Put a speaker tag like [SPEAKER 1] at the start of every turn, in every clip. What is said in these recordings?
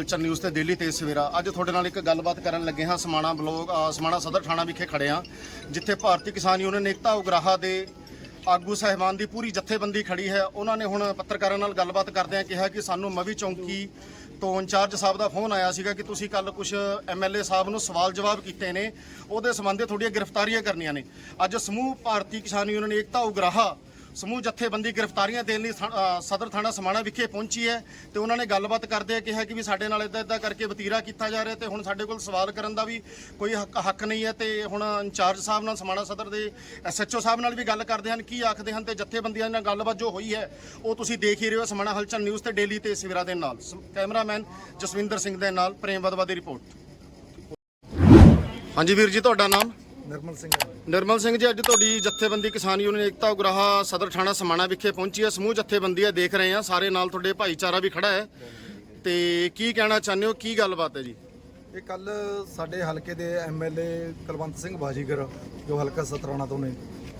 [SPEAKER 1] ਹਲਚਲ ਨਿਊਜ਼ ਤੇ ਦਿੱਲੀ ਤੇ ਸਵੇਰਾ। ਅੱਜ ਤੁਹਾਡੇ ਨਾਲ ਇੱਕ ਗੱਲਬਾਤ ਕਰਨ ਲੱਗੇ ਹਾਂ। ਸਮਾਣਾ ਬਲੋਕ ਅ, ਸਮਾਣਾ ਸਦਰ ਥਾਣਾ ਵਿਖੇ ਖੜੇ ਹਾਂ ਜਿੱਥੇ ਭਾਰਤੀ ਕਿਸਾਨ ਯੂਨੀਅਨ ਏਕਤਾ ਉਗਰਾਹਾ ਦੇ ਆਗੂ ਸਹਿਬਾਨ ਦੀ ਪੂਰੀ ਜਥੇਬੰਦੀ ਖੜੀ ਹੈ। ਉਹਨਾਂ ਨੇ ਹੁਣ ਪੱਤਰਕਾਰਾਂ ਨਾਲ ਗੱਲਬਾਤ ਕਰਦਿਆਂ ਕਿਹਾ ਕਿ ਸਾਨੂੰ ਮਵੀ ਚੌਂਕੀ ਤੋਂ ਇੰਚਾਰਜ ਸਾਹਿਬ ਦਾ ਫੋਨ ਆਇਆ ਸੀਗਾ ਕਿ ਤੁਸੀਂ ਕੱਲ ਕੁਝ ਐਮਐਲਏ ਸਾਹਿਬ ਨੂੰ ਸਵਾਲ ਜਵਾਬ ਕੀਤੇ ਨੇ। ਉਹਦੇ ਸੰਬੰਧੇ ਤੁਹਾਡੀਆਂ ਗ੍ਰਿਫਤਾਰੀਆਂ ਕਰਨੀਆਂ ਨੇ। ਅੱਜ ਸਮੂਹ ਭਾਰਤੀ ਕਿਸਾਨ ਯੂਨੀਅਨ ਏਕਤਾ ਉਗਰਾਹਾ ਸਮੂਹ ਜਥੇਬੰਦੀ ਗ੍ਰਿਫਤਾਰੀਆਂ ਦੇਣ ਲਈ ਥਾ- ਸਦਰ ਥਾਣਾ ਸਮਾਣਾ ਵਿਖੇ ਪਹੁੰਚੀ ਹੈ ਤੇ ਉਹਨਾਂ ਨੇ ਗੱਲਬਾਤ ਕਰਦੇ ਕਿਹਾ ਕਿ ਵੀ ਸਾਡੇ ਨਾਲ ਇਦਾਂ ਇਦਾਂ ਕਰਕੇ ਵਤੀਰਾ ਕੀਤਾ ਜਾ ਰਿਹਾ ਤੇ ਹੁਣ ਸਾਡੇ ਕੋਲ ਸਵਾਲ ਕਰਨ ਦਾ ਵੀ ਕੋਈ ਹੱਕ ਹੱਕ ਨਹੀਂ ਹੈ ਤੇ ਹੁਣ ਇੰਚਾਰਜ ਸਾਹਿਬ ਨਾਲ, ਸਮਾਣਾ ਸਦਰ ਦੇ ਐਸਐਚਓ ਸਾਹਿਬ ਨਾਲ ਵੀ ਗੱਲ ਕਰਦੇ ਹਨ, ਕੀ ਆਖਦੇ ਹਨ ਤੇ ਜਥੇਬੰਦੀਆਂ ਨਾਲ ਗੱਲਬਾਤ ਜੋ ਹੋਈ ਹੈ, ਉਹ ਤੁਸੀਂ ਦੇਖ ਹੀ ਰਹੇ ਹੋ ਸਮਾਣਾ ਹਲਚਲ ਨਿਊਜ਼ ਤੇ ਡੇਲੀ ਤੇ ਸਵੇਰਾ ਦੇ ਨਾਲ। ਸ- ਕੈਮਰਾਮੈਨ ਜਸਵਿੰਦਰ ਸਿੰਘ ਦੇ ਨਾਲ ਪ੍ਰੇਮ ਵਦਵਾ ਦੀ ਰਿਪੋਰਟ। ਹਾਂਜੀ ਵੀਰ ਜੀ, ਤੁਹਾਡਾ ਨਾਮ?
[SPEAKER 2] ਨਿਰਮਲ ਸਿੰਘ
[SPEAKER 1] ਨਿਰਮਲ ਸਿੰਘ ਜੀ ਅੱਜ ਤੁਹਾਡੀ ਜਥੇਬੰਦੀ ਕਿਸਾਨ ਯੂਨੀਅਨ ਏਕਤਾ ਉਗਰਾਹਾ ਸਦਰ ਥਾਣਾ ਸਮਾਣਾ ਵਿਖੇ ਪਹੁੰਚੀ ਹੈ। ਸਮੂਹ ਜਥੇਬੰਦੀ ਹੈ ਦੇਖ ਰਹੇ ਹਾਂ। ਸਾਰੇ ਨਾਲ ਤੁਹਾਡੇ ਭਾਈਚਾਰਾ ਵੀ ਖੜਾ ਹੈ। ਤੇ ਕੀ ਕਹਿਣਾ ਚਾਹੁੰਦੇ ਹੋ? ਕੀ ਗੱਲਬਾਤ ਹੈ ਜੀ?
[SPEAKER 2] ਇਹ ਕੱਲ ਸਾਡੇ ਹਲਕੇ ਦੇ ਐਮਐਲਏ ਕੁਲਵੰਤ ਸਿੰਘ ਬਾਜੀਗਰ ਜੋ ਹਲਕਾ ਸਤਰਾਣਾ ਤੋਂ ਨੇ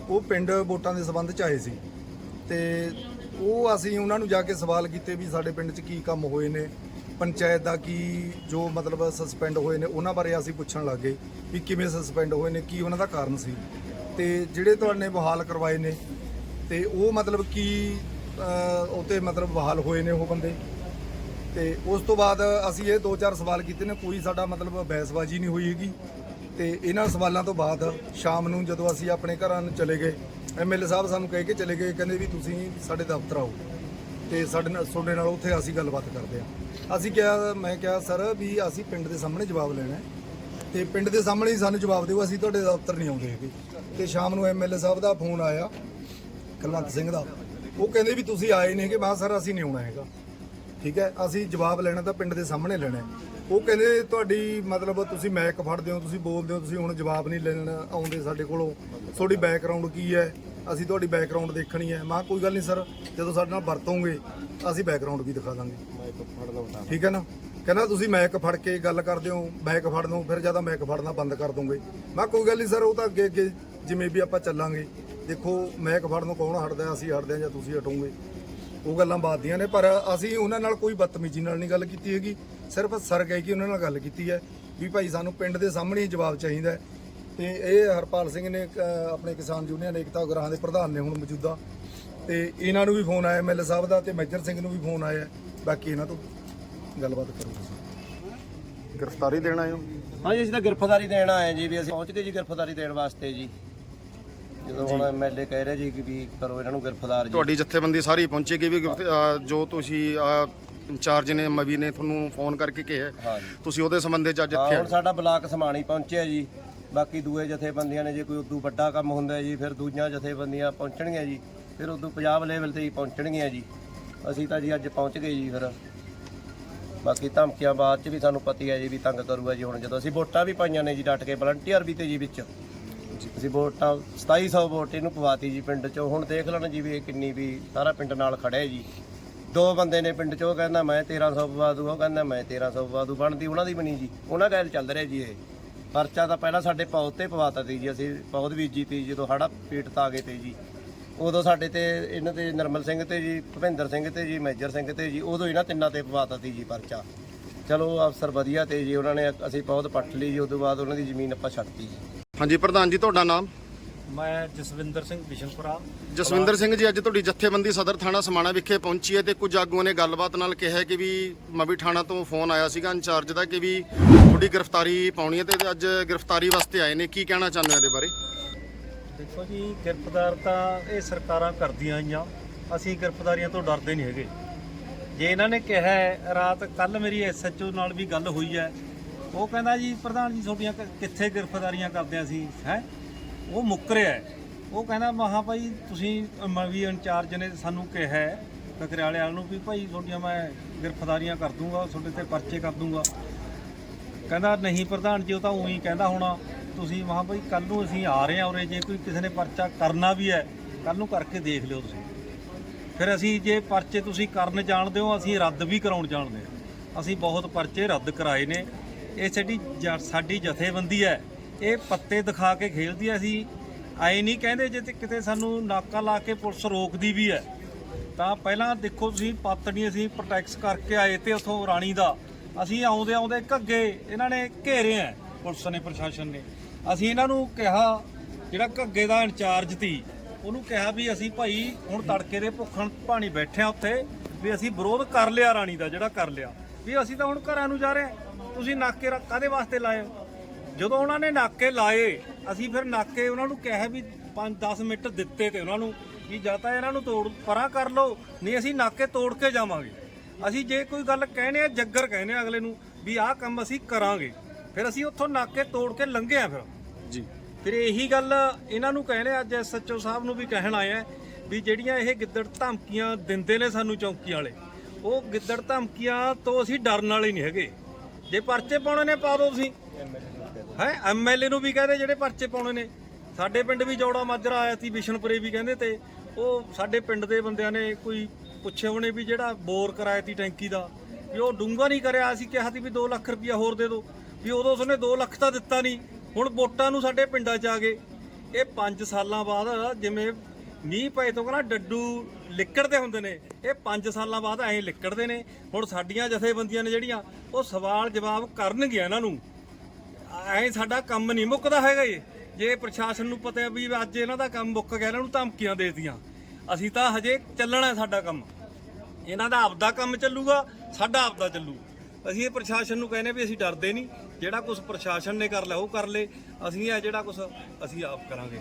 [SPEAKER 2] ਉਹ ਪਿੰਡ ਵੋਟਾਂ ਦੇ ਸੰਬੰਧ ਚ ਆਏ ਸੀ। ਤੇ ਉਹ ਅਸੀਂ ਉਹਨਾਂ ਨੂੰ ਜਾ ਕੇ ਸਵਾਲ ਕੀਤੇ ਵੀ ਸਾਡੇ ਪਿੰਡ 'ਚ ਕੀ ਕੰਮ ਹੋਏ ਨੇ। ਪੰਚਾਇਤ ਦਾ ਕੀ ਜੋ ਮਤਲਬ ਸਸਪੈਂਡ ਹੋਏ ਨੇ ਉਹਨਾਂ ਬਾਰੇ ਅਸੀਂ ਪੁੱਛਣ ਲੱਗ ਗਏ ਵੀ ਕਿਵੇਂ ਸਸਪੈਂਡ ਹੋਏ ਨੇ ਕੀ ਉਹਨਾਂ ਦਾ ਕਾਰਨ ਸੀ। ਤੇ ਜਿਹੜੇ ਤੁਹਾਡੇ ਬਹਾਲ ਕਰਵਾਏ ਨੇ ਤੇ ਉਹ ਮਤਲਬ ਕੀ ਅਹ, ਉਹ ਤੇ ਮਤਲਬ ਬਹਾਲ ਹੋਏ ਨੇ ਉਹ ਬੰਦੇ? ਤੇ ਉਸ ਤੋਂ ਬਾਅਦ ਅਸੀਂ ਇਹ ਦੋ ਚਾਰ ਸਵਾਲ ਕੀਤੇ ਨੇ ਕੋਈ ਸਾਡਾ ਮਤਲਬ ਬਹਿਸਬਾਜ਼ੀ ਨਹੀਂ ਹੋਈ ਹੈਗੀ। ਤੇ ਇਹਨਾਂ ਸਵਾਲਾਂ ਤੋਂ ਬਾਅਦ ਸ਼ਾਮ ਨੂੰ ਜਦੋਂ ਅਸੀਂ ਆਪਣੇ ਘਰਾਂ ਨੂੰ ਚਲੇ ਗਏ ਐਮਐਲਏ ਸਾਹਿਬ ਸਾਨੂੰ ਕਹਿ ਕੇ ਚਲੇ ਗਏ ਕਹਿੰਦੇ ਵੀ ਤੁਸੀਂ ਸਾਡੇ ਦਫ਼ਤਰ ਆਓ। ਤੇ ਸਾਡੇ ਨਾਲ ਤੁਹਾਡੇ ਨਾਲ ਉੱਥੇ ਅਸੀਂ ਗੱਲਬਾਤ ਕਰਦੇ ਹਾਂ। ਅਸੀਂ ਕਿਹਾ, ਮੈਂ ਕਿਹਾ, ਸਰ, ਵੀ ਅਸੀਂ ਪਿੰਡ ਦੇ ਸਾਹਮਣੇ ਜਵਾਬ ਲੈਣਾ ਹੈ। ਤੇ ਪਿੰਡ ਦੇ ਸਾਹਮਣੇ ਹੀ ਸਾਨੂੰ ਜਵਾਬ ਦਿਓ, ਅਸੀਂ ਤੁਹਾਡੇ ਦਫ਼ਤਰ ਨਹੀਂ ਆਉਂਦੇ ਹੈਗੇ। ਤੇ ਸ਼ਾਮ ਨੂੰ ਐਮਐਲਏ ਸਾਹਿਬ ਦਾ ਫੋਨ ਆਇਆ, ਕੁਲਵੰਤ ਸਿੰਘ ਦਾ। ਉਹ ਕਹਿੰਦੇ ਵੀ ਤੁਸੀਂ ਆਏ ਨਹੀਂ ਹੈਗੇ। ਮੈਂ ਸਰ, ਅਸੀਂ ਨਹੀਂ ਆਉਣਾ ਹੈਗਾ। ਠੀਕ ਹੈ? ਅਸੀਂ ਜਵਾਬ ਲੈਣਾ ਤਾਂ ਪਿੰਡ ਦੇ ਸਾਹਮਣੇ ਲੈਣਾ ਉਹ ਕਹਿੰਦੇ ਤੁਹਾਡੀ ਮਤਲਬ ਤੁਸੀਂ ਮੈਕ ਫੜਦੇ ਹੋ, ਤੁਸੀਂ ਬੋਲਦੇ ਹੋ, ਤੁਸੀਂ ਹੁਣ ਜਵਾਬ ਨਹੀਂ ਲੈਣ ਆਉਂਦੇ ਸਾਡੇ ਕੋਲੋਂ। ਤੁਹਾਡੀ ਬੈਕਗ੍ਰਾਉਂਡ ਕੀ ਹੈ? ਅਸੀਂ ਤੁਹਾਡੀ ਬੈਕਗ੍ਰਾਉਂਡ ਦੇਖਣੀ ਹੈ। ਮੈਂ ਕਿਹਾ, ਕੋਈ ਗੱਲ ਨਹੀਂ ਸਰ, ਜਦੋਂ ਸਾਡੇ ਨਾਲ ਵਰਤੋਂਗੇ, ਅਸੀਂ ਬੈਕਗ੍ਰਾਉਂਡ ਵੀ ਦਿਖਾ ਦਾਂਗੇ। ਠੀਕ ਹੈ ਨਾ? ਕਹਿੰਦਾ, ਤੁਸੀਂ ਮੈਕ ਫੜ ਕੇ ਗੱਲ ਕਰਦੇ ਹੋ, ਮੈਕ ਫੜ ਦੋ ਫਿਰ ਜ਼ਿਆਦਾ ਮੈਕ ਫੜਨਾ ਬੰਦ ਕਰ ਦੋਗੇ। ਮੈਂ ਕਿਹਾ, ਕੋਈ ਗੱਲ ਨਹੀਂ ਸਰ, ਉਹ ਤਾਂ ਅੱਗੇ ਅੱਗੇ ਜਿਵੇਂ ਵੀ ਆਪਾਂ ਚੱਲਾਂਗੇ। ਦੇਖੋ, ਮੈਕ ਫੜਨ ਨੂੰ ਕੌਣ ਹਟਦਾ, ਅਸੀਂ ਹਟਦੇ ਹਾਂ ਜਾਂ ਤੁਸੀਂ ਹਟੋਗੇ। ਉਹ ਗੱਲਾਂ ਬਾਤ ਦੀਆਂ ਨੇ ਪਰ ਅਸੀਂ ਉਹਨਾਂ ਨਾਲ ਕੋਈ ਬਦਤਮੀਜ਼ੀ ਨਾਲ ਨਹੀਂ ਗੱਲ ਕੀਤੀ ਹੈਗੀ। ਸਿਰਫ ਸਰ ਕਹਿ ਕੇ ਉਹਨਾਂ ਨਾਲ ਗੱਲ ਕੀਤੀ ਹੈ ਵੀ ਭਾਈ ਸਾਨੂੰ ਪਿੰਡ ਦੇ ਸਾਹਮਣੇ ਹੀ ਜਵਾਬ ਚਾਹੀਦਾ ਹੈ। ਤੇ ਇਹ ਹਰਪਾਲ ਸਿੰਘ ਨੇ ਆਪਣੇ ਕਿਸਾਨ ਯੂਨੀਅਨ ਏਕਤਾ ਉਗਰਾਹਾਂ ਦੇ ਪ੍ਰਧਾਨ ਨੇ ਹੁਣ ਮੌਜੂਦਾ। ਤੇ ਇਹਨਾਂ ਨੂੰ ਵੀ ਫੋਨ ਆਇਆ ਐਮਐਲਏ ਸਾਹਿਬ ਦਾ ਤੇ ਮੇਜਰ ਸਿੰਘ ਨੂੰ ਵੀ ਫੋਨ ਆਇਆ। ਬਾਕੀ ਇਹਨਾਂ ਤੋਂ ਗੱਲਬਾਤ ਕਰੋ ਤੁਸੀਂ।
[SPEAKER 1] ਗ੍ਰਿਫਤਾਰੀ ਦੇਣਾ ਹੈ?
[SPEAKER 3] ਹਾਂਜੀ ਅਸੀਂ ਤਾਂ ਗ੍ਰਿਫਤਾਰੀ ਦੇਣ ਆਏ ਜੀ ਵੀ ਅਸੀਂ ਪਹੁੰਚ ਗਏ ਜੀ ਗ੍ਰਿਫਤਾਰੀ ਦੇਣ ਵਾਸਤੇ ਜੀ। ਜਦੋਂ ਹੁਣ ਐਮਐਲਏ ਕਹਿ ਰਿਹਾ ਜੀ ਕਿ ਵੀ ਕਰੋ ਇਹਨਾਂ ਨੂੰ ਗ੍ਰਿਫਤਾਰ ਜੀ।
[SPEAKER 1] ਤੁਹਾਡੀ ਜਥੇਬੰਦੀ ਸਾਰੀ ਪਹੁੰਚੇਗੀ ਵੀ ਜੋ ਤੁਸੀਂ ਅ, ਇੰਚਾਰਜ ਨੇ ਮਵੀ ਨੇ ਤੁਹਾਨੂੰ ਫੋਨ ਕਰਕੇ ਕਿਹਾ
[SPEAKER 3] ਹਾਂਜੀ
[SPEAKER 1] ਤੁਸੀਂ ਉਹਦੇ ਸੰਬੰਧੇ ਚ ਅੱਜ
[SPEAKER 3] ਹਾਂ
[SPEAKER 1] ਇੱਥੇ
[SPEAKER 3] ਹੁਣ
[SPEAKER 1] ਆਏ।
[SPEAKER 3] ਸਾਡਾ ਬਲਾਕ ਸਮਾਣੀ ਪਹੁੰਚਿਆ ਜੀ। ਬਾਕੀ ਦੂਏ ਜਥੇਬੰਦੀਆਂ ਨੇ ਜੇ ਕੋਈ ਉਦੋਂ ਵੱਡਾ ਕੰਮ ਹੁੰਦਾ ਹੈ ਜੀ ਫਿਰ ਦੂਜੀਆਂ ਜਥੇਬੰਦੀਆਂ ਪਹੁੰਚਣਗੀਆਂ ਜੀ। ਫਿਰ ਉਦੋਂ ਪੰਜਾਬ ਲੈਵਲ ਤੇ ਹੀ ਪਹੁੰਚਣਗੀਆਂ ਜੀ। ਅਸੀਂ ਤਾਂ ਜੀ ਅੱਜ ਪਹੁੰਚ ਗਏ ਜੀ ਫਿਰ। ਬਾਕੀ ਧਮਕੀਆਂ ਬਾਅਦ ਚ ਵੀ ਸਾਨੂੰ ਪਤੀ ਹੈ ਜੀ ਵੀ ਤੰਗ ਕਰੂਗਾ ਜੀ ਹੁਣ। ਜਦੋਂ ਅਸੀਂ ਵੋਟਾਂ ਵੀ ਪਾਈਆਂ ਨੇ ਜੀ ਡਟ ਕੇ ਵਲੰਟੀਅਰ ਵੀ ਤੇ ਜੀ ਵਿੱਚ। ਅਸੀਂ ਵੋਟਾਂ 2700 ਵੋਟ ਇਹਨੂੰ ਪਵਾਤੀ ਜੀ ਪਿੰਡ ਚੋਂ। ਹੁਣ ਦੇਖ ਲੈਣ ਜੀ ਵੀ ਇਹ ਕਿੰਨੀ ਵੀ ਸਾਰਾ ਪਿੰਡ ਨਾਲ ਖੜਿਆ ਜੀ। ਦੋ ਬੰਦੇ ਨੇ ਪਿੰਡ ਚੋਂ ਕਹਿੰਦਾ ਮੈਂ 1300 ਪਵਾ ਦੂ, ਉਹ ਕਹਿੰਦਾ ਮੈਂ 1300 ਪਵਾ ਦੂ, ਬਣਦੀ ਉਹਨਾਂ ਦੀ ਬਣੀ ਜੀ। ਉਹਨਾਂ ਗੱਲ ਚੱਲ ਰਿਹਾ ਜੀ ਇਹ। ਪਰਚਾ ਤਾਂ ਪਹਿਲਾਂ ਸਾਡੇ ਪੌਦ ਤੇ ਪਵਾਤਾ ਤੀ ਜੀ, ਅਸੀਂ ਪੌਦ ਬੀਜੀ ਤੀ ਜਦੋਂ ਹੜਾ ਪੀੜਤ ਆ ਗਏ ਤੇ ਜੀ। ਉਦੋਂ ਸਾਡੇ ਤੇ ਇਹਨਾਂ ਤੇ ਨਰਮਲ ਸਿੰਘ ਤੇ ਜੀ, ਭੁਪਿੰਦਰ ਸਿੰਘ ਤੇ ਜੀ, ਮੇਜਰ ਸਿੰਘ ਤੇ ਜੀ, ਉਦੋਂ ਇਹਨਾਂ ਤਿੰਨਾਂ ਤੇ ਪਵਾਤਾ ਤੀ ਜੀ ਪਰਚਾ। ਚਲੋ ਅਫਸਰ ਵਧੀਆ ਤੇ ਜੀ, ਉਹਨਾਂ ਨੇ ਅਸੀਂ ਪੌਦ ਪੱਟ ਲਈ ਜੀ, ਉਦੋਂ ਬਾਅਦ ਉਹਨਾਂ ਦੀ ਜ਼ਮੀਨ ਆਪਾਂ ਛੱਡਤੀ ਜੀ।
[SPEAKER 1] ਹਾਂਜੀ ਪ੍ਰਧਾਨ ਜੀ ਤੁਹਾਡਾ ਨਾਮ?
[SPEAKER 4] ਮੈਂ ਜਸਵਿੰਦਰ ਸਿੰਘ ਬਿਸ਼ਨਪੁਰਾ।
[SPEAKER 1] ਜਸਵਿੰਦਰ ਸਿੰਘ ਜੀ ਅੱਜ ਤੁਹਾਡੀ ਜਥੇਬੰਦੀ ਸਦਰ ਥਾਣਾ ਸਮਾਣਾ ਵਿਖੇ ਪਹੁੰਚੀ ਹੈ ਤੇ ਕੁਝ ਆਗੂਆਂ ਨੇ ਗੱਲਬਾਤ ਨਾਲ ਕਿਹਾ ਕਿ ਵੀ ਮਵੀ ਥਾਣਾ ਤੋਂ ਫੋਨ ਆਇਆ ਸੀਗਾ ਇੰਚਾਰਜ ਦਾ ਕਿ ਵੀ ਤੁਹਾਡੀ ਗ੍ਰਿਫਤਾਰੀ ਪਾਉਣੀ ਹੈ ਤੇ ਅੱਜ ਗ੍ਰਿਫਤਾਰੀ ਵਾਸਤੇ ਆਏ ਨੇ। ਕੀ ਕਹਿਣਾ ਚਾਹੁੰਦੇ ਹੋ ਇਹਦੇ ਬਾਰੇ?
[SPEAKER 4] ਦੇਖੋ ਜੀ ਗ੍ਰਿਫਤਾਰ ਤਾਂ ਇਹ ਸਰਕਾਰਾਂ ਕਰਦੀਆਂ ਆਈਆਂ। ਅਸੀਂ ਗ੍ਰਿਫਤਾਰੀਆਂ ਤੋਂ ਡਰਦੇ ਨਹੀਂ ਹੈਗੇ। ਜੇ ਇਹਨਾਂ ਨੇ ਕਿਹਾ ਰਾਤ ਕੱਲ ਮੇਰੀ ਐਸਐਚਓ ਨਾਲ ਵੀ ਗੱਲ ਹੋਈ ਹੈ ਉਹ ਕਹਿੰਦਾ ਜੀ, ਪ੍ਰਧਾਨ ਜੀ, ਤੁਹਾਡੀਆਂ ਕ- ਕਿੱਥੇ ਗ੍ਰਿਫਤਾਰੀਆਂ ਕਰਦੇ ਹਾਂ ਅਸੀਂ? ਹੈ? ਉਹ ਮੁੱਕਰਿਆ ਹੈ। ਉਹ ਕਹਿੰਦਾ, ਮਹਾ ਭਾਈ, ਤੁਸੀਂ ਮਵੀ ਇੰਚਾਰਜ ਨੇ ਸਾਨੂੰ ਕਿਹਾ ਹੈ, ਕਕਰਿਆਲੇ ਵਾਲਿਆਂ ਨੂੰ ਵੀ, ਭਾਈ, ਤੁਹਾਡੀਆਂ ਮੈਂ ਗ੍ਰਿਫਤਾਰੀਆਂ ਕਰ ਦੂੰਗਾ, ਤੁਹਾਡੇ ਤੇ ਪਰਚੇ ਕਰ ਦੂੰਗਾ। ਕਹਿੰਦਾ, ਨਹੀਂ ਪ੍ਰਧਾਨ ਜੀ, ਉਹ ਤਾਂ ਉਹੀ ਕਹਿੰਦਾ ਹੋਣਾ। ਤੁਸੀਂ ਮਹਾਂ ਭਾਈ ਕੱਲ ਨੂੰ ਅਸੀਂ ਆ ਰਹੇ ਹਾਂ ਉਰੇ, ਜੇ ਕੋਈ ਕਿਸੇ ਨੇ ਪਰਚਾ ਕਰਨਾ ਵੀ ਹੈ ਕੱਲ ਨੂੰ ਕਰਕੇ ਦੇਖ ਲਿਓ ਤੁਸੀਂ। ਫਿਰ ਅਸੀਂ ਜੇ ਪਰਚੇ ਤੁਸੀਂ ਕਰਨ ਜਾਣਦੇ ਹੋ, ਅਸੀਂ ਰੱਦ ਵੀ ਕਰਾਉਣ ਜਾਣਦੇ ਹਾਂ। ਅਸੀਂ ਬਹੁਤ ਪਰਚੇ ਰੱਦ ਕਰਾਏ ਨੇ। ਇਹ ਸਾਡੀ ਜ- ਸਾਡੀ ਜਥੇਬੰਦੀ ਹੈ। ਇਹ ਪੱਤੇ ਦਿਖਾ ਕੇ ਖੇਲਦੀ ਹੈ ਅਸੀਂ। ਆਏ ਨਹੀਂ ਕਹਿੰਦੇ ਜੇ ਤੇ ਕਿਤੇ ਸਾਨੂੰ ਨਾਕਾ ਲਾ ਕੇ ਪੁਲਿਸ ਰੋਕਦੀ ਵੀ ਹੈ। ਤਾਂ ਪਹਿਲਾਂ ਦੇਖੋ ਤੁਸੀਂ ਪਾਤੜੀ ਅਸੀਂ ਪ੍ਰੋਟੈਕਸ ਕਰਕੇ ਆਏ ਤੇ ਉਥੋਂ ਰਾਣੀ ਦਾ। ਅਸੀਂ ਆਉਂਦੇ ਆਉਂਦੇ ਘੱਗੇ, ਇਹਨਾਂ ਨੇ ਘੇਰੇ ਆ ਪੁਲਿਸ ਨੇ, ਪ੍ਰਸ਼ਾਸਨ ਨੇ। ਅਸੀਂ ਇਹਨਾਂ ਨੂੰ ਕਿਹਾ, ਜਿਹੜਾ ਘੱਗੇ ਦਾ ਇੰਚਾਰਜ ਸੀ, ਉਹਨੂੰ ਕਿਹਾ ਵੀ ਅਸੀਂ ਭਾਈ ਹੁਣ ਤੜਕੇ ਦੇ ਭੁੱਖਣ ਪਾਣੀ ਬੈਠੇ ਆ ਉੱਥੇ, ਵੀ ਅਸੀਂ ਵਿਰੋਧ ਕਰ ਲਿਆ ਰਾਣੀ ਦਾ, ਜਿਹੜਾ ਕਰ ਲਿਆ। ਵੀ ਅਸੀਂ ਤਾਂ ਹੁਣ ਘਰਾਂ ਨੂੰ ਜਾ ਰਹੇ ਹਾਂ। ਤੁਸੀਂ ਨਾਕੇ ਕਾਹਦੇ ਵਾਸਤੇ ਲਾਏ? ਜਦੋਂ ਉਹਨਾਂ ਨੇ ਨਾਕੇ ਲਾਏ ਅਸੀਂ ਫਿਰ ਨਾਕੇ ਉਹਨਾਂ ਨੂੰ ਕਿਹਾ ਵੀ 5-10 ਮਿੰਟ ਦਿੱਤੇ ਤੇ ਉਹਨਾਂ ਨੂੰ ਵੀ ਜਾਂ ਤਾਂ ਇਹਨਾਂ ਨੂੰ ਤੋੜ ਪਰਾਂ ਕਰ ਲਓ ਨਹੀਂ ਅਸੀਂ ਨਾਕੇ ਤੋੜ ਕੇ ਜਾਵਾਂਗੇ। ਅਸੀਂ ਜੇ ਕੋਈ ਗੱਲ ਕਹਿੰਦੇ ਆ ਜੱਗਰ ਕਹਿੰਦੇ ਆ ਅਗਲੇ ਨੂੰ ਵੀ ਆਹ ਕੰਮ ਅਸੀਂ ਕਰਾਂਗੇ। ਫਿਰ ਅਸੀਂ ਉੱਥੋਂ ਨਾਕੇ ਤੋੜ ਕੇ ਲੰਘੇ ਆ ਫਿਰ।
[SPEAKER 1] ਜੀ।
[SPEAKER 4] ਫਿਰ ਇਹੀ ਗੱਲ ਇਹਨਾਂ ਨੂੰ ਕਹਿੰਦੇ ਅੱਜ ਐਸਐਚਓ ਸਾਹਿਬ ਨੂੰ ਵੀ ਕਹਿਣ ਆਏ ਆ ਵੀ ਜਿਹੜੀਆਂ ਇਹ ਗਿੱਦੜ ਧਮਕੀਆਂ ਦਿੰਦੇ ਨੇ ਸਾਨੂੰ ਚੌਂਕੀ ਵਾਲੇ ਉਹ ਗਿੱਦੜ ਧਮਕੀਆਂ ਤੋਂ ਅਸੀਂ ਡਰਨ ਵਾਲੇ ਨਹੀਂ ਹੈਗੇ। ਜੇ ਪਰਚੇ ਪਾਉਣੇ ਨੇ ਪਾ ਦਿਓ ਤੁਸੀਂ। ਹੈ? ਐਮਐਲਏ ਨੂੰ ਵੀ ਕਹਿੰਦੇ ਜਿਹੜੇ ਪਰਚੇ ਪਾਉਣੇ ਨੇ। ਸਾਡੇ ਪਿੰਡ ਵੀ ਜੋੜਾ ਮਾਜਰਾ ਆਇਆ ਸੀ ਵਿਸ਼ਨਪੁਰੇ ਵੀ ਕਹਿੰਦੇ ਤੇ। ਉਹ ਸਾਡੇ ਪਿੰਡ ਦੇ ਬੰਦਿਆਂ ਨੇ ਕੋਈ ਪੁੱਛੇ ਹੋਣੇ ਵੀ ਜਿਹੜਾ ਬੋਰ ਕਰਾਇਆ ਸੀ ਟੈਂਕੀ ਦਾ। ਵੀ ਉਹ ਡੂੰਗਾ ਨਹੀਂ ਕਰਿਆ, ਅਸੀਂ ਕਿਹਾ ਸੀ ਵੀ 2 ਲੱਖ ਰੁਪਇਆ ਹੋਰ ਦੇ ਦਿਓ ਵੀ ਉਦੋਂ ਉਸਨੇ 2 ਲੱਖ ਤਾਂ ਦਿੱਤਾ ਨਹੀਂ। ਹੁਣ ਵੋਟਾਂ ਨੂੰ ਸਾਡੇ ਪਿੰਡਾਂ 'ਚ ਆ ਗਏ। ਇਹ 5 ਸਾਲਾਂ ਬਾਅਦ ਜਿਵੇਂ ਮੀਂਹ ਪਏ ਤੋਂ ਕਹਿੰਦਾ ਡੱਡੂ ਲਿਕੜਦੇ ਹੁੰਦੇ ਨੇ। ਇਹ 5 ਸਾਲਾਂ ਬਾਅਦ ਐਂ ਲਿਕੜਦੇ ਨੇ। ਹੁਣ ਸਾਡੀਆਂ ਜਥੇਬੰਦੀਆਂ ਨੇ ਜਿਹੜੀਆਂ, ਉਹ ਸਵਾਲ ਜਵਾਬ ਕਰਨਗੀਆਂ ਇਹਨਾਂ ਨੂੰ। ਐਂ ਸਾਡਾ ਕੰਮ ਨਹੀਂ ਮੁੱਕਦਾ ਹੈਗਾ ਜੀ ਜੇ ਪ੍ਰਸ਼ਾਸਨ ਨੂੰ ਪਤਾ ਵੀ ਅੱਜ ਇਹਨਾਂ ਦਾ ਕੰਮ ਮੁੱਕ ਗਿਆ, ਇਹਨਾਂ ਨੂੰ ਧਮਕੀਆਂ ਦੇ ਦਿੱਤੀਆਂ। ਅਸੀਂ ਤਾਂ ਹਜੇ ਚੱਲਣਾ ਸਾਡਾ ਕੰਮ। ਇਹਨਾਂ ਦਾ ਆਪਦਾ ਕੰਮ ਚੱਲੂਗਾ, ਸਾਡਾ ਆਪਦਾ ਚੱਲੂ। ਅਸੀਂ ਇਹ ਪ੍ਰਸ਼ਾਸਨ ਨੂੰ ਕਹਿੰਦੇ ਵੀ ਅਸੀਂ ਡਰਦੇ ਨਹੀਂ। ਜਿਹੜਾ ਕੁਝ ਪ੍ਰਸ਼ਾਸਨ ਨੇ ਕਰ ਲਿਆ, ਉਹ ਕਰ ਲੇ। ਅਸੀਂ ਇਹ ਜਿਹੜਾ ਕੁਝ ਅਸੀਂ ਆਪ ਕਰਾਂਗੇ।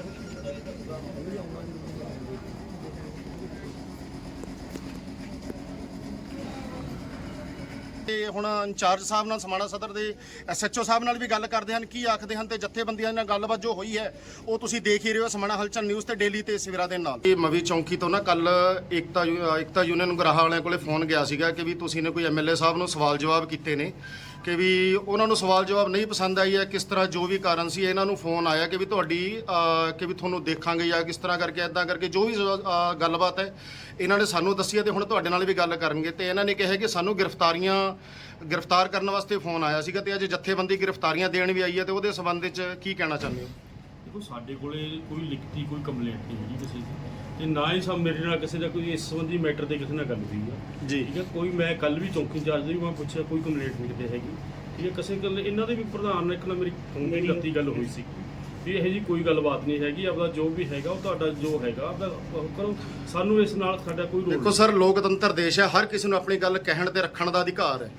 [SPEAKER 1] ਤੇ ਹੁਣ ਇੰਚਾਰਜ ਸਾਹਿਬ ਨਾਲ, ਸਮਾਣਾ ਸਦਰ ਦੇ ਐਸਐਚਓ ਸਾਹਿਬ ਨਾਲ ਵੀ ਗੱਲ ਕਰਦੇ ਹਨ, ਕੀ ਆਖਦੇ ਹਨ ਤੇ ਜਥੇਬੰਦੀਆਂ ਨਾਲ ਗੱਲਬਾਤ ਜੋ ਹੋਈ ਹੈ, ਉਹ ਤੁਸੀਂ ਦੇਖ ਹੀ ਰਹੇ ਹੋ ਸਮਾਣਾ ਹਲਚਲ ਨਿਊਜ਼ ਤੇ ਡੇਲੀ ਤੇ ਸਵੇਰਾ ਦੇ ਨਾਲ। ਇਹ ਮਵੀ ਚੌਂਕੀ ਤੋਂ ਨਾ ਕੱਲ ਏਕਤਾ ਏਕਤਾ ਯੂਨੀਅਨ ਗਰਾਹਾ ਵਾਲਿਆਂ ਕੋਲੇ ਫੋਨ ਗਿਆ ਸੀਗਾ ਕਿ ਵੀ ਤੁਸੀਂ ਨੇ ਕੋਈ ਐਮਐਲਏ ਸਾਹਿਬ ਨੂੰ ਸਵਾਲ ਜਵਾਬ ਕੀਤੇ ਨੇ। ਕਿ ਵੀ ਉਹਨਾਂ ਨੂੰ ਸਵਾਲ ਜਵਾਬ ਨਹੀਂ ਪਸੰਦ ਆਈ ਹੈ ਕਿਸ ਤਰ੍ਹਾਂ ਜੋ ਵੀ ਕਾਰਨ ਸੀ ਇਹਨਾਂ ਨੂੰ ਫੋਨ ਆਇਆ ਕਿ ਵੀ ਤੁਹਾਡੀ ਅਹ, ਕਿ ਵੀ ਤੁਹਾਨੂੰ ਦੇਖਾਂਗੇ ਜਾਂ ਕਿਸ ਤਰ੍ਹਾਂ ਕਰਕੇ ਐਦਾਂ ਕਰਕੇ ਜੋ ਵੀ ਅਹ, ਗੱਲਬਾਤ ਹੈ ਇਹਨਾਂ ਨੇ ਸਾਨੂੰ ਦੱਸੀ ਹੈ ਤੇ ਹੁਣ ਤੁਹਾਡੇ ਨਾਲ ਵੀ ਗੱਲ ਕਰਨਗੇ ਤੇ ਇਹਨਾਂ ਨੇ ਕਿਹਾ ਕਿ ਸਾਨੂੰ ਗ੍ਰਿਫਤਾਰੀਆਂ ਗ੍ਰਿਫਤਾਰ ਕਰਨ ਵਾਸਤੇ ਫੋਨ ਆਇਆ ਸੀਗਾ ਤੇ ਅੱਜ ਜਥੇਬੰਦੀ ਗ੍ਰਿਫਤਾਰੀਆਂ ਦੇਣ ਵੀ ਆਈ ਹੈ ਤੇ ਉਹਦੇ ਸੰਬੰਧ ਵਿੱਚ ਕੀ ਕਹਿਣਾ ਚਾਹੁੰਦੇ ਹੋ?
[SPEAKER 5] ਦੇਖੋ ਸਾਡੇ ਕੋਲੇ ਕੋਈ ਲਿਖਤੀ ਕੋਈ ਕੰਪਲੇਂਟ ਨਹੀਂ ਹੈਗੀ ਕਿਸੇ ਦੀ। ਤੇ ਨਾ ਹੀ ਸਭ ਮੇਰੇ ਨਾਲ ਕਿਸੇ ਦਾ ਕੋਈ ਇਸ ਸੰਬੰਧੀ ਮੈਟਰ ਤੇ ਕਿਸੇ ਨਾਲ ਗੱਲ ਹੋਈ ਆ।
[SPEAKER 1] ਜੀ।
[SPEAKER 5] ਠੀਕ ਹੈ ਕੋਈ ਮੈਂ ਕੱਲ ਵੀ ਚੌਂਕੀ ਇੰਚਾਰਜ ਦੇ ਮੈਂ ਪੁੱਛਿਆ ਕੋਈ ਕੰਪਲੇਂਟ ਨਹੀਂ ਕਿਤੇ ਹੈਗੀ। ਠੀਕ ਹੈ ਕਿਸੇ ਗੱਲ ਇਹਨਾਂ ਦੇ ਵੀ ਪ੍ਰਧਾਨ ਨਾਲ ਇੱਕ ਨਾਲ ਮੇਰੀ ਫੋਨ ਤੇ ਲੱਤੀ ਗੱਲ ਹੋਈ ਸੀ। ਵੀ ਇਹ ਜੀ ਕੋਈ ਗੱਲਬਾਤ ਨਹੀਂ ਹੈਗੀ ਆਪਦਾ ਜੋ ਵੀ ਹੈਗਾ ਉਹ ਤੁਹਾਡਾ ਜੋ ਹੈਗਾ ਆਪਦਾ ਉਹ ਕਰੋ। ਸਾਨੂੰ ਇਸ ਨਾਲ ਸਾਡਾ ਕੋਈ ਰੋਲ
[SPEAKER 1] ਦੇਖੋ ਸਰ ਲੋਕਤੰਤਰ ਦੇਸ਼ ਹੈ ਹਰ ਕਿਸੇ ਨੂੰ ਆਪਣੀ ਗੱਲ ਕਹਿਣ ਤੇ ਰੱਖਣ ਦਾ ਅਧਿਕਾਰ ਹੈ।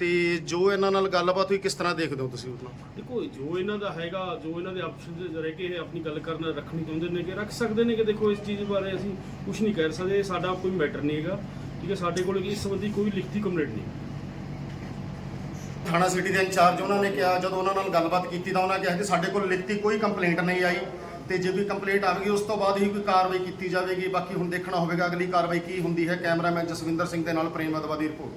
[SPEAKER 1] ਤੇ ਜੋ ਇਹਨਾਂ ਨਾਲ ਗੱਲਬਾਤ ਹੋਈ ਕਿਸ ਤਰ੍ਹਾਂ ਦੇਖਦੇ ਹੋ ਤੁਸੀਂ ਉਹਨੂੰ
[SPEAKER 5] ਦੇਖੋ ਜੋ ਇਹਨਾਂ ਦਾ ਹੈਗਾ ਜੋ ਇਹਨਾਂ ਦੇ ਆਪਸ਼ਨ ਦੇ ਰਹਿ ਕੇ ਇਹ ਆਪਣੀ ਗੱਲ ਕਰਨਾ ਰੱਖਣੀ ਚਾਹੁੰਦੇ ਨੇ ਕਿ ਰੱਖ ਸਕਦੇ ਨੇ ਕਿ ਦੇਖੋ ਇਸ ਚੀਜ਼ ਬਾਰੇ ਅਸੀਂ ਕੁਝ ਨਹੀਂ ਕਹਿ ਸਕਦੇ ਸਾਡਾ ਕੋਈ ਮੈਟਰ ਨਹੀਂ ਹੈਗਾ। ਠੀਕ ਹੈ ਸਾਡੇ ਕੋਲ ਇਸ ਸੰਬੰਧੀ ਕੋਈ ਲਿਖਤੀ ਕੰਪਲੇਂਟ ਨਹੀਂ।
[SPEAKER 1] ਥਾਣਾ ਸਿਟੀ ਦੇ ਇੰਚਾਰਜ ਉਹਨਾਂ ਨੇ ਕਿਹਾ ਜਦੋਂ ਉਹਨਾਂ ਨਾਲ ਗੱਲਬਾਤ ਕੀਤੀ ਤਾਂ ਉਹਨਾਂ ਕਿਹਾ ਕਿ ਸਾਡੇ ਕੋਲ ਲਿਖਤੀ ਕੋਈ ਕੰਪਲੇਂਟ ਨਹੀਂ ਆਈ ਤੇ ਜੇ ਵੀ ਕੰਪਲੇਂਟ ਆਵੇਗੀ ਉਸ ਤੋਂ ਬਾਅਦ ਹੀ ਕੋਈ ਕਾਰਵਾਈ ਕੀਤੀ ਜਾਵੇਗੀ। ਬਾਕੀ ਹੁਣ ਦੇਖਣਾ ਹੋਵੇਗਾ ਅਗਲੀ ਕਾਰਵਾਈ ਕੀ ਹੁੰਦੀ ਹੈ। ਕੈਮਰਾਮੈਨ ਜਸਵਿੰਦਰ ਸਿੰਘ ਦੇ ਨਾਲ ਪ੍ਰੇਮ ਅਦਵਾ ਦੀ ਰਿਪੋਰਟ